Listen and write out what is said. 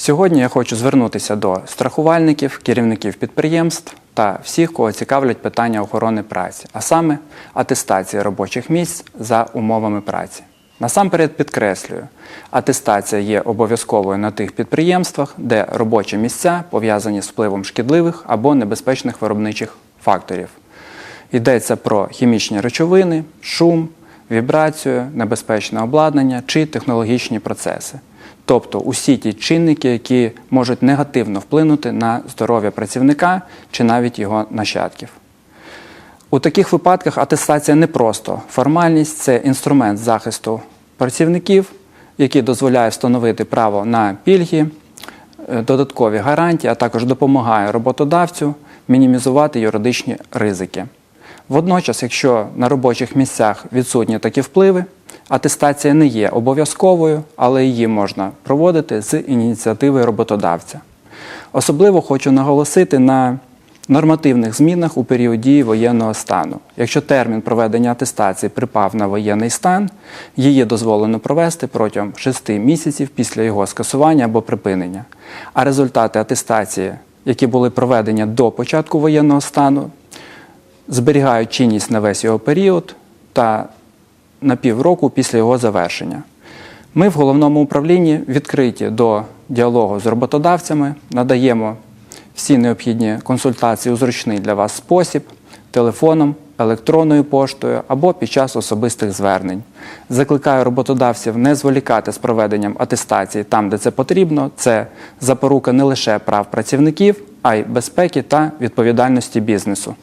Сьогодні я хочу звернутися до страхувальників, керівників підприємств та всіх, кого цікавлять питання охорони праці, а саме атестації робочих місць за умовами праці. Насамперед підкреслюю, атестація є обов'язковою на тих підприємствах, де робочі місця пов'язані з впливом шкідливих або небезпечних виробничих факторів. Йдеться про хімічні речовини, шум, вібрацію, небезпечне обладнання чи технологічні процеси. Тобто усі ті чинники, які можуть негативно вплинути на здоров'я працівника чи навіть його нащадків. У таких випадках атестація не просто формальність, це інструмент захисту працівників, який дозволяє встановити право на пільги, е, додаткові гарантії, а також допомагає роботодавцю мінімізувати юридичні ризики. Водночас, якщо на робочих місцях відсутні такі впливи, атестація не є обов'язковою, але її можна проводити з ініціативи роботодавця. Особливо хочу наголосити на нормативних змінах у період дії воєнного стану. Якщо термін проведення атестації припав на воєнний стан, її дозволено провести протягом 6 місяців після його скасування або припинення. А результати атестації, які були проведені до початку воєнного стану, зберігають чинність на весь його період та на півроку після його завершення. Ми в головному управлінні відкриті до діалогу з роботодавцями, надаємо всі необхідні консультації у зручний для вас спосіб, телефоном, електронною поштою або під час особистих звернень. Закликаю роботодавців не зволікати з проведенням атестації там, де це потрібно. Це запорука не лише прав працівників, а й безпеки та відповідальності бізнесу.